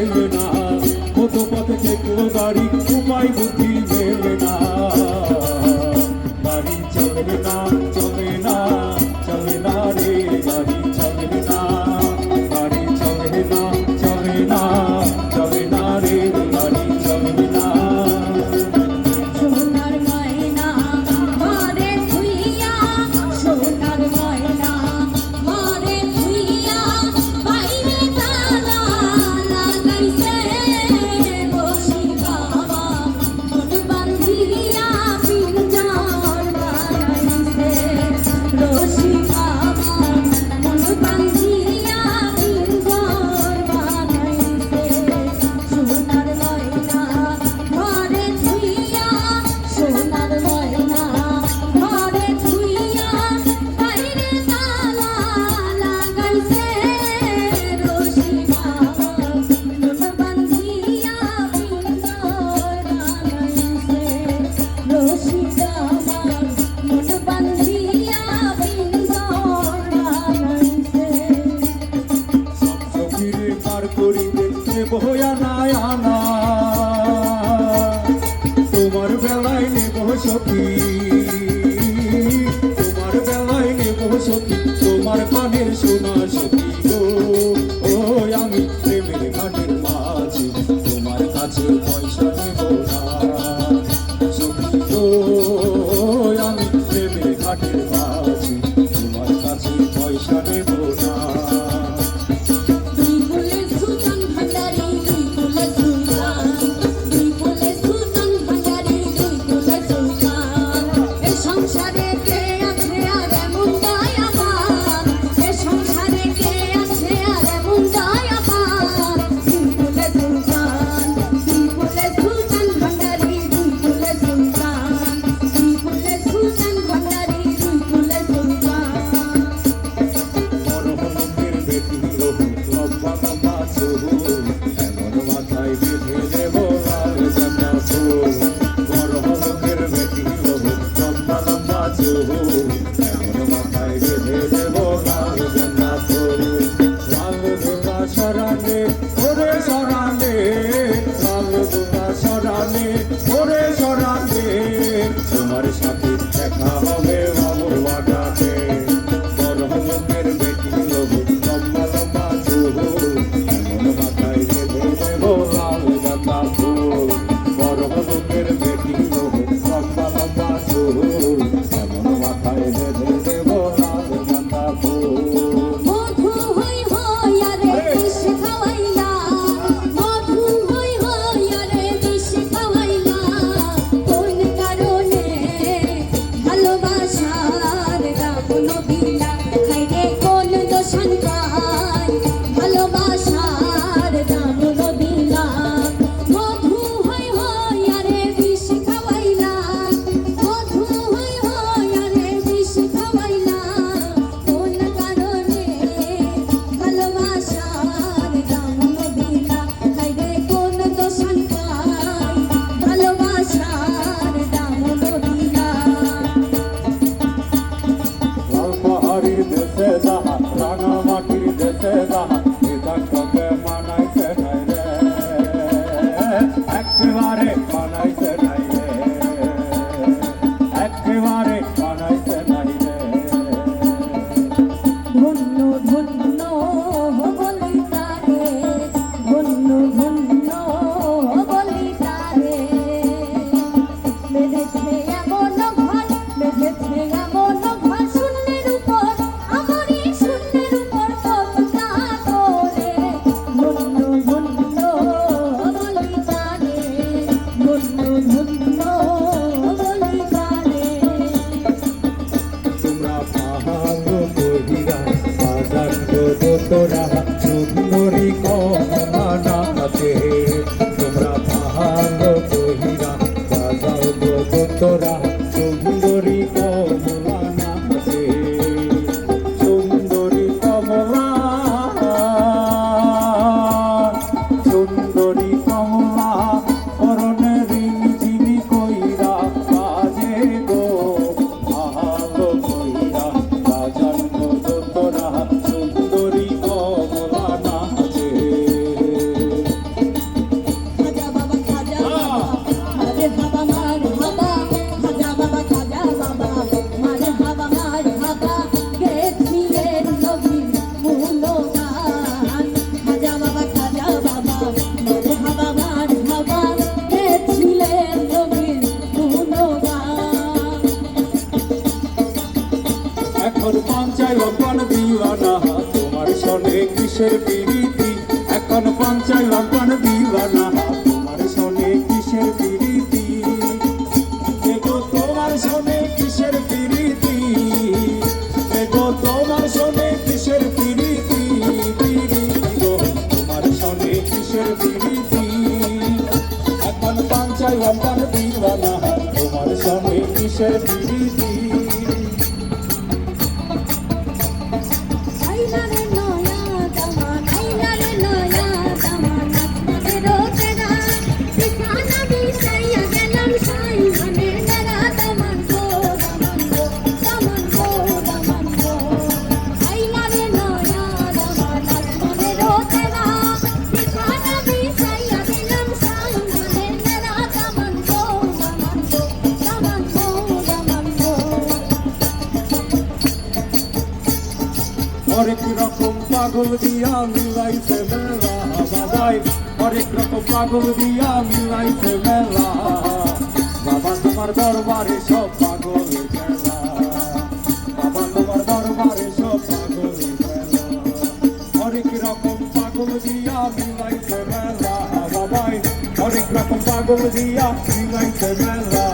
মেলে না। কত পথে থেকে গাড়ি উপায় বুদ্ধি মেলে না। গাড়ি চলবে না। বাড়ি দেশে যা কোন পঞ্চায় কোন দিবানা। তোমার শোনে কিসের পিড়িতি দেখো তোমার শোনে কিসের পিড়িতি দেখো তোমার শোনে কিসের পিড়িতি তোমার শোনে কিসের পিড়িতি এখন পঞ্চায় কোন দিবানা। তোমার শোনে কিসের পিড়িতি হরেক রকম পাগল দিয়া মিলাইছে মেলা বাবাই। হরেক রকম পাগল দিয়া মিলাইছে মেলা। বাবা তোমার দরবারে সব পাগলের খেলা বাবা তোমার দরবারে সব পাগলের খেলা হরেক রকম পাগল দিয়া মিলাইছে মেলা বাবাই। হরেক রকম পাগল দিয়া মিলাইছে মেলা।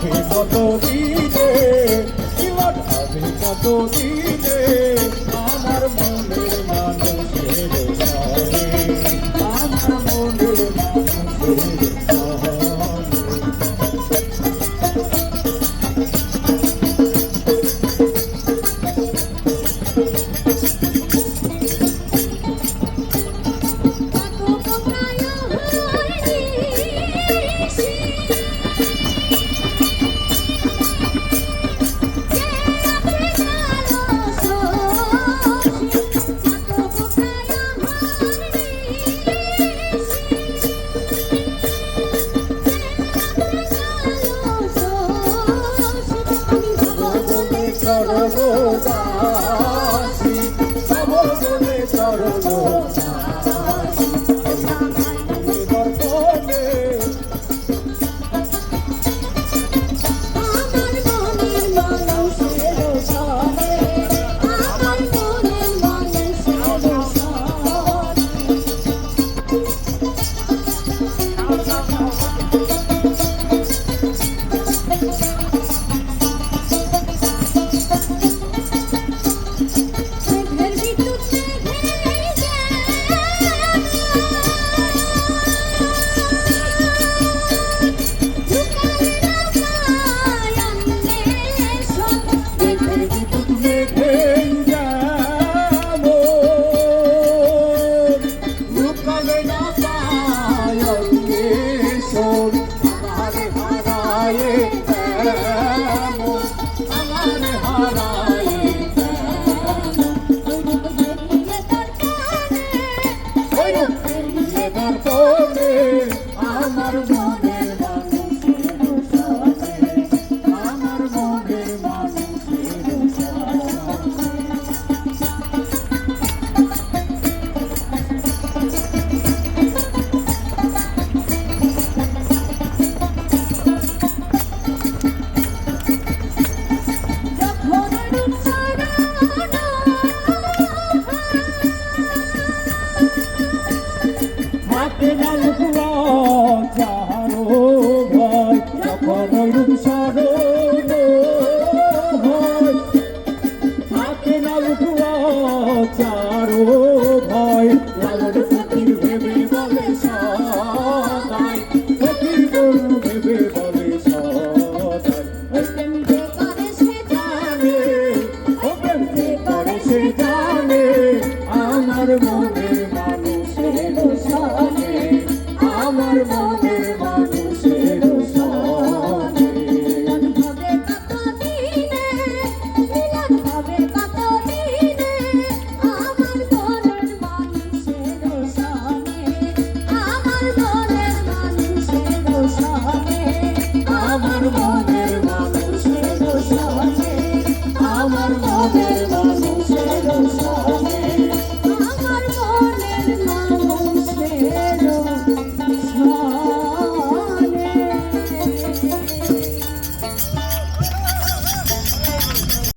Porque só